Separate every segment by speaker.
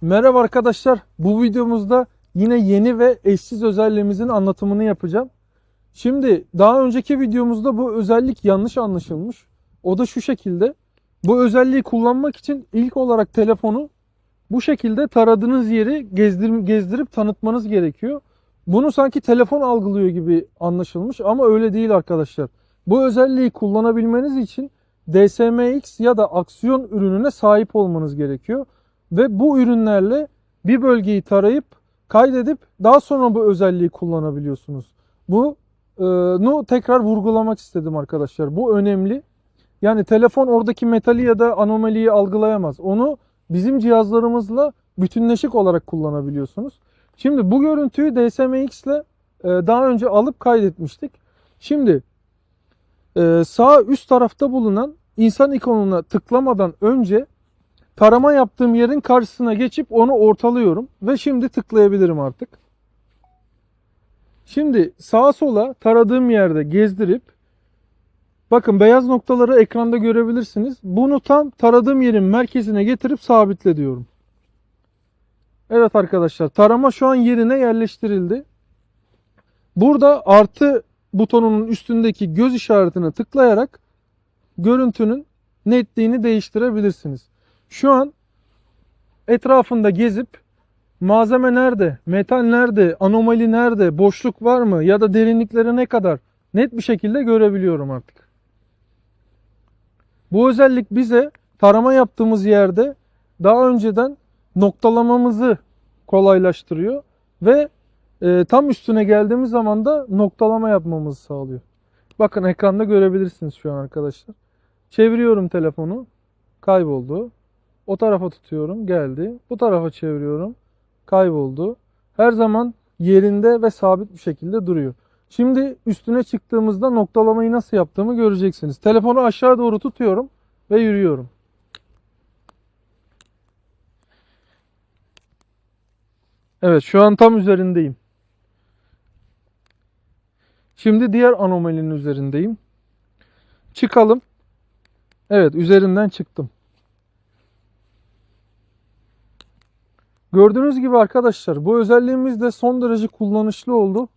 Speaker 1: Merhaba arkadaşlar. Bu videomuzda yine yeni ve eşsiz özelliğimizin anlatımını yapacağım. Şimdi daha önceki videomuzda bu özellik yanlış anlaşılmış. O da şu şekilde. Bu özelliği kullanmak için ilk olarak telefonu bu şekilde taradığınız yeri gezdir gezdirip tanıtmanız gerekiyor. Bunu sanki telefon algılıyor gibi anlaşılmış ama öyle değil arkadaşlar. Bu özelliği kullanabilmeniz için DSMX ya da aksiyon ürününe sahip olmanız gerekiyor. Ve bu ürünlerle bir bölgeyi tarayıp kaydedip daha sonra bu özelliği kullanabiliyorsunuz. Bu e, tekrar vurgulamak istedim arkadaşlar. Bu önemli. Yani telefon oradaki metali ya da anomaliyi algılayamaz. Onu bizim cihazlarımızla bütünleşik olarak kullanabiliyorsunuz. Şimdi bu görüntüyü DSMX ile e, daha önce alıp kaydetmiştik. Şimdi e, sağ üst tarafta bulunan insan ikonuna tıklamadan önce tarama yaptığım yerin karşısına geçip onu ortalıyorum ve şimdi tıklayabilirim artık. Şimdi sağa sola taradığım yerde gezdirip bakın beyaz noktaları ekranda görebilirsiniz. Bunu tam taradığım yerin merkezine getirip sabitle diyorum. Evet arkadaşlar tarama şu an yerine yerleştirildi. Burada artı butonunun üstündeki göz işaretine tıklayarak görüntünün netliğini değiştirebilirsiniz. Şu an etrafında gezip malzeme nerede, metal nerede, anomali nerede, boşluk var mı ya da derinlikleri ne kadar net bir şekilde görebiliyorum artık. Bu özellik bize tarama yaptığımız yerde daha önceden noktalamamızı kolaylaştırıyor ve e, tam üstüne geldiğimiz zaman da noktalama yapmamızı sağlıyor. Bakın ekranda görebilirsiniz şu an arkadaşlar. Çeviriyorum telefonu. Kayboldu. O tarafa tutuyorum. Geldi. Bu tarafa çeviriyorum. Kayboldu. Her zaman yerinde ve sabit bir şekilde duruyor. Şimdi üstüne çıktığımızda noktalamayı nasıl yaptığımı göreceksiniz. Telefonu aşağı doğru tutuyorum ve yürüyorum. Evet şu an tam üzerindeyim. Şimdi diğer anomalinin üzerindeyim. Çıkalım. Evet üzerinden çıktım. Gördüğünüz gibi arkadaşlar bu özelliğimiz de son derece kullanışlı oldu.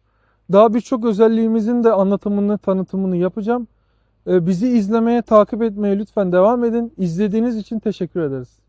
Speaker 1: Daha birçok özelliğimizin de anlatımını, tanıtımını yapacağım. Ee, Bizi izlemeye, takip etmeye lütfen devam edin. İzlediğiniz için teşekkür ederiz.